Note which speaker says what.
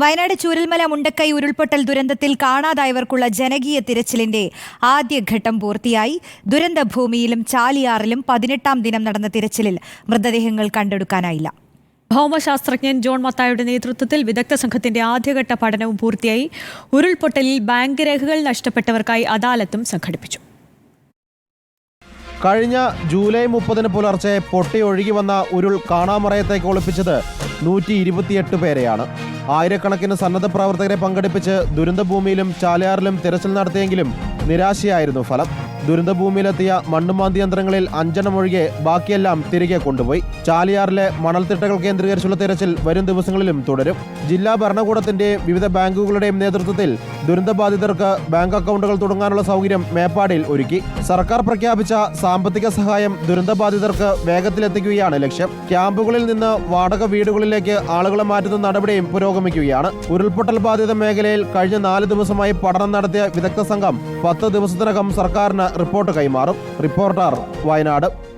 Speaker 1: വയനാട് ചൂരൽമല മുണ്ടക്കൈ ഉരുൾപൊട്ടൽ ദുരന്തത്തിൽ കാണാതായവർക്കുള്ള ജനകീയ തിരച്ചിലിന്റെ ആദ്യഘട്ടം പൂർത്തിയായി. ദുരന്തഭൂമിയിലും ചാലിയാറിലും പതിനെട്ടാം ദിനം നടന്ന തിരച്ചിലിൽ മൃതദേഹങ്ങൾ കണ്ടെടുക്കാനായില്ല.
Speaker 2: ഭൗമശാസ്ത്രജ്ഞൻ ജോൺ മത്തായുടെ നേതൃത്വത്തിൽ വിദഗ്ധ സംഘത്തിന്റെ ആദ്യഘട്ട പഠനവും പൂർത്തിയായി. ഉരുൾപൊട്ടലിൽ ബാങ്ക് രേഖകൾ നഷ്ടപ്പെട്ടവർക്കായി അദാലത്തും സംഘടിപ്പിച്ചു.
Speaker 3: കഴിഞ്ഞ ജൂലൈ മുപ്പതിന് പുലർച്ചെ പൊട്ടി ഒഴുകി വന്ന ഉരുൾ കാണാമറയത്തേക്ക് ഒളിപ്പിച്ചത് നൂറ്റി ഇരുപത്തിയെട്ട് പേരെയാണ്. ആയിരക്കണക്കിന് സന്നദ്ധ പ്രവർത്തകരെ പങ്കെടുപ്പിച്ച് ദുരന്തഭൂമിയിലും ചാലയാറിലും തിരച്ചിൽ നടത്തിയെങ്കിലും നിരാശയായിരുന്നു ഫലം. ദുരന്തഭൂമിയിലെത്തിയ മണ്ണുമാന്തി യന്ത്രങ്ങളിൽ അഞ്ചെണ്ണം ഒഴികെ ബാക്കിയെല്ലാം തിരികെ കൊണ്ടുപോയി. ചാലിയാറിലെ മണൽത്തിട്ടകൾ കേന്ദ്രീകരിച്ചുള്ള തിരച്ചിൽ വരും ദിവസങ്ങളിലും തുടരും. ജില്ലാ ഭരണകൂടത്തിന്റെ വിവിധ ബാങ്കുകളുടെയും നേതൃത്വത്തിൽ ദുരന്തബാധിതർക്ക് ബാങ്ക് അക്കൗണ്ടുകൾ തുടങ്ങാനുള്ള സൗകര്യം മേപ്പാടിയിൽ ഒരുക്കി. സർക്കാർ പ്രഖ്യാപിച്ച സാമ്പത്തിക സഹായം ദുരന്തബാധിതർക്ക് വേഗത്തിലെത്തിക്കുകയാണ് ലക്ഷ്യം. ക്യാമ്പുകളിൽ നിന്ന് വാടക വീടുകളിലേക്ക് ആളുകളെ മാറ്റുന്ന നടപടിയും പുരോഗമിക്കുകയാണ്. ഉരുൾപൊട്ടൽ ബാധിത മേഖലയിൽ കഴിഞ്ഞ നാല് ദിവസമായി പഠനം നടത്തിയ വിദഗ്ധ സംഘം പത്ത് ദിവസത്തിനകം സർക്കാരിന് റിപ്പോർട്ട് കൈമാറും. റിപ്പോർട്ടർ വയനാട്.